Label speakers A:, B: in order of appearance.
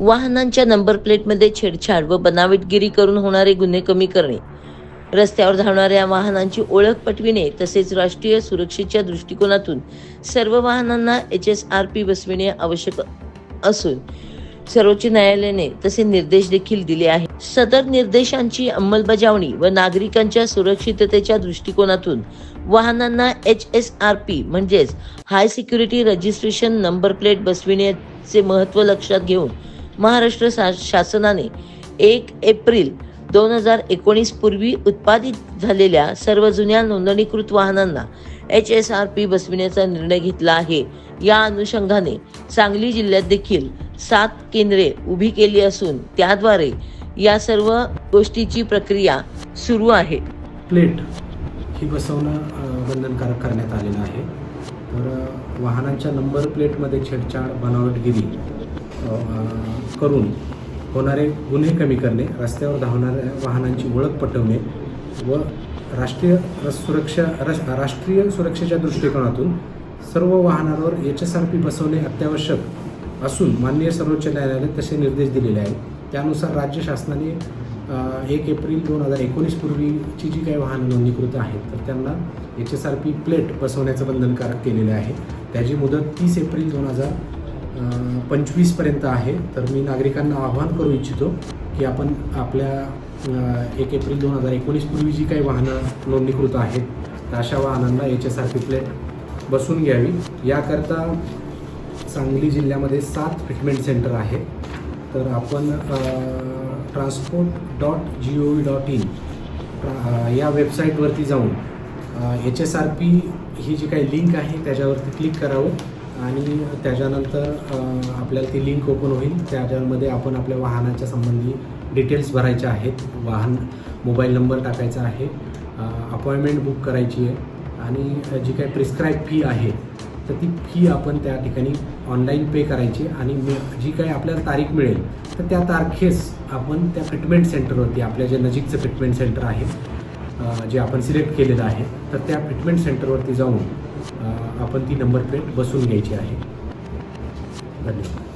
A: वाहनांच्या नंबर प्लेटमध्ये छेडछाड व बनावटगिरी करून होणारे गुन्हे कमी करणे रस्त्यावर धावणाऱ्या वाहनांची ओळख पटविणे तसेच राष्ट्रीय सुरक्षेच्या दृष्टिकोनातून सर्व वाहनांना एच एस आर पी बसविणे आवश्यक असून सर्वोच्च न्यायालयाने तसे निर्देश देखील दिले आहेत. सदर निर्देशांची अंमलबजावणी व नागरिकांच्या सुरक्षिततेच्या दृष्टिकोनातून वाहनांना एच एस आर पी म्हणजेच high security registration number plate बसविण्याचे महत्त्व लक्षात घेऊन महाराष्ट्र शा- शासनाने एक एप्रिल दोन हजार एकोणीस पूर्वी उत्पादित झालेल्या सर्व जुन्या नोंदणीकृत वाहनांना एच एस आर पी बसविण्याचा निर्णय घेतला आहे. या अनुषंगाने सांगली जिल्ह्यात देखील सात केंद्रे उभी केली असून त्याद्वारे या सर्व गोष्टीची प्रक्रिया सुरू आहे.
B: प्लेट ही बसवणं बंधनकारक करण्यात आलेलं आहे. तर वाहनांच्या नंबर प्लेटमध्ये छेडछाड बनावटगिरी करून होणारे गुन्हे कमी करणे रस्त्यावर धावणाऱ्या वाहनांची ओळख पटवणे व राष्ट्रीय सुरक्षा राष्ट्रीय सुरक्षेच्या दृष्टिकोनातून सर्व वाहनांवर एच एस आर पी बसवणे अत्यावश्यक असून माननीय सर्वोच्च न्यायालयाने तसे निर्देश दिलेले आहेत. त्यानुसार राज्य शासनाने एक एप्रिल दोन हजार एकोणीस पूर्वीची जी काही वाहनं नोंदणीकृत आहेत तर त्यांना H S R P plate बसवण्याचं बंधनकारक केलेले आहे. त्याची मुदत तीस एप्रिल दोन हजार पंचवीसपर्यंत आहे. तर मी नागरिकांना आवाहन करू इच्छितो की आपण आपल्या एक एप्रिल दोन हजार एकोणीसपूर्वी जी काही वाहनं नोंदणीकृत आहेत तर अशा वाहनांना H S R P plate बसून घ्यावी. याकरता सांगली जिल्ह्यामध्ये सात ट्रीटमेंट सेंटर आहे तर आपण transport dot G O V dot in या वेबसाईटवरती जाऊन एच एस आर पी ही जी काही लिंक आहे त्याच्यावरती क्लिक करावं. आणि त्याच्यानंतर आपल्याला ती लिंक ओपन होईल. त्याच्यामध्ये आपण आपल्या वाहनाच्या संबंधी डिटेल्स भरायच्या आहेत. वाहन मोबाईल नंबर टाकायचा आहे. अपॉइंटमेंट बुक करायची आहे. आणि जी काही प्रिस्क्राईब फी आहे तर ती फी आपण त्या ठिकाणी ऑनलाईन पे करायची. आणि जी काही आपल्याला तारीख मिळेल तर त्या तारखेस आपण त्या फिटमेंट सेंटरवरती आपल्या जे नजीकचं फिटमेंट सेंटर आहे जे आपण सिलेक्ट केलेलं आहे तर त्या फिटमेंट सेंटरवरती जाऊन आपण ती नंबर प्लेट बसून घ्यायची आहे. धन्यवाद.